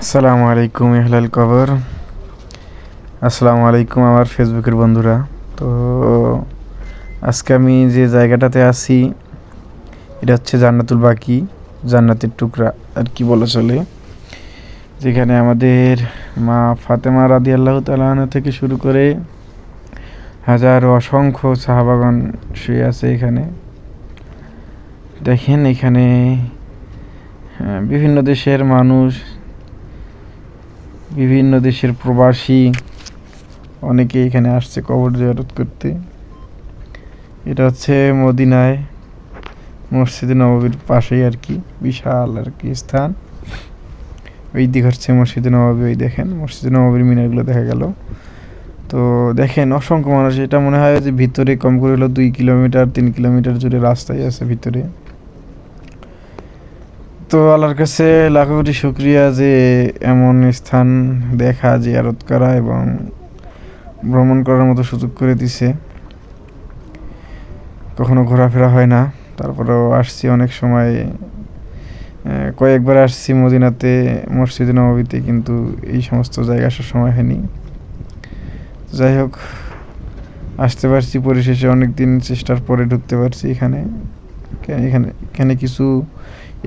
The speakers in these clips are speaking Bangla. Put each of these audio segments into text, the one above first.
আসসালামু আলাইকুম ইহলাল কবর। আসসালামু আলাইকুম আমার ফেসবুকের বন্ধুরা। তো, আজকে আমি যে জায়গাটাতে আছি, এটা হচ্ছে জান্নাতুল বাকি, জান্নাতের টুকরা, আর কি বলা চলে। যেখানে আমাদের মা ফাতেমা রাদি আল্লাহ তালাহ থেকে শুরু করে হাজার অসংখ্য সাহাবাগন শুয়ে আছে এখানে। দেখেন এখানে বিভিন্ন দেশের মানুষ বিভিন্ন দেশের প্রবাসী অনেকে এখানে আসছে কবর জিয়ারত করতে। এটা হচ্ছে মদিনায় মসজিদে নবাবির পাশেই আর কি, বিশাল আর কি স্থান। ওই দিক হচ্ছে মসজিদে নবাবী, ওই দেখেন মসজিদে নবাবির মিনারগুলো দেখা গেল। তো দেখেন অসংখ্য মানুষ, এটা মনে হয় যে ভিতরে কম করে হলো দুই কিলোমিটার, তিন কিলোমিটার জুড়ে রাস্তায় আছে ভিতরে। তো আল্লাহর কাছে লাখো কোটি শুক্রিয়া যে এমন স্থান দেখা, জিয়ারত করা এবং ভ্রমণ করার মতো সুযোগ করে দিছে। কখনো ঘোরাফেরা হয় না, তারপরেও আসছি অনেক সময়। কয়েকবার আসছি মদিনাতে, মসজিদ নবীতে কিন্তু এই সমস্ত জায়গা আসার সময় হয়নি। যাই হোক, আসতে পারছি, পরিশেষে অনেক দিন চেষ্টার পরে ঢুকতে পারছি এখানে। এখানে এখানে কিছু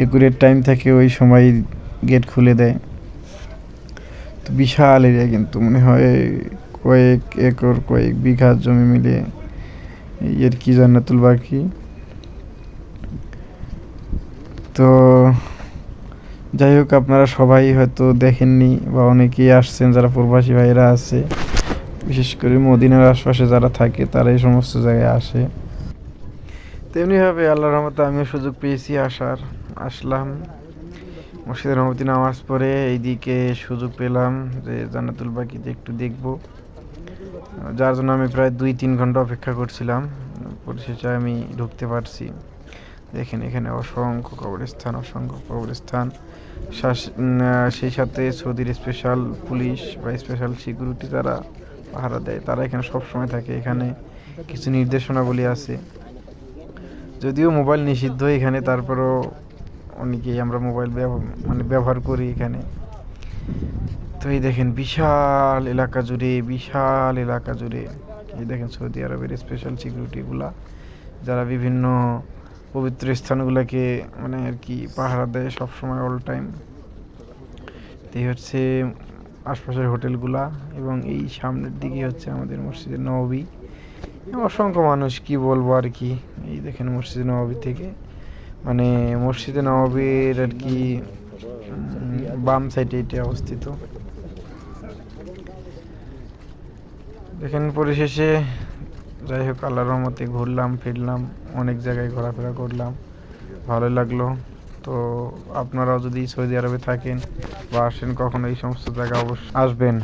একুরের টাইম থাকে ওই সময় গেট খুলে দেয়। তো বিশাল এরিয়া কিন্তু, মনে হয় কয়েক একর, কয়েক বিঘা জমি মিলে এর কি জান্নাতুল বাকি। তো যাই হোক, আপনারা সবাই হয়তো দেখেননি বা অনেকেই আসছেন, যারা প্রবাসী ভাইরা আছে। বিশেষ করে মদিনার আশপাশে যারা থাকে, তারা এই সমস্ত জায়গায় আসে। তেমনিভাবে আল্লাহ রহমতে আমিও সুযোগ পেয়েছি আসার। আসলাম। মসজিদের রহমতি নামাজ পড়ে এইদিকে সুযোগ পেলাম যে জান্নাতুল বাকিতে একটু দেখব। যার জন্য আমি প্রায় দুই তিন ঘণ্টা অপেক্ষা করছিলাম। পরিশেষে আমি ঢুকতে পারছি। দেখেন এখানে অসংখ্য কবরস্থান অসংখ্য কবরস্থান। সেই সাথে সৌদির স্পেশাল পুলিশ বা স্পেশাল সিকিউরিটি তারা পাহারা দেয়, তারা এখানে সব সময় থাকে। এখানে কিছু নির্দেশনাবলী আছে। যদিও মোবাইল নিষিদ্ধ এখানে, তারপরও অনেকেই আমরা মোবাইল মানে ব্যবহার করি এখানে। তো এই দেখেন, বিশাল এলাকা জুড়ে, বিশাল এলাকা জুড়ে, এই দেখেন সৌদি আরবের স্পেশাল সিকিউরিটিগুলা যারা বিভিন্ন পবিত্র স্থানগুলোকে মানে আর কি, পাহারা দেয় সবসময় অল টাইম এই হচ্ছে আশপাশের হোটেলগুলা এবং এই সামনের দিকে হচ্ছে আমাদের মসজিদের নবী অসংখ্য মানুষ, কি বলব আর কি? এই দেখেন মসজিদ নবাবী থেকে। মানে মসজিদে নবাবীর আর কি বাম সাইডে এটি অবস্থিত। দেখেন পরিশেষে যাই হোক, আল্লাহর রহমতে ঘুরলাম, ফিরলাম, অনেক জায়গায় ঘোরাফেরা করলাম ভালো লাগল। তো আপনারাও যদি সৌদি আরবে থাকেন বা আসেন কখনো, এই সমস্ত জায়গা অবশ্যই আসবেন।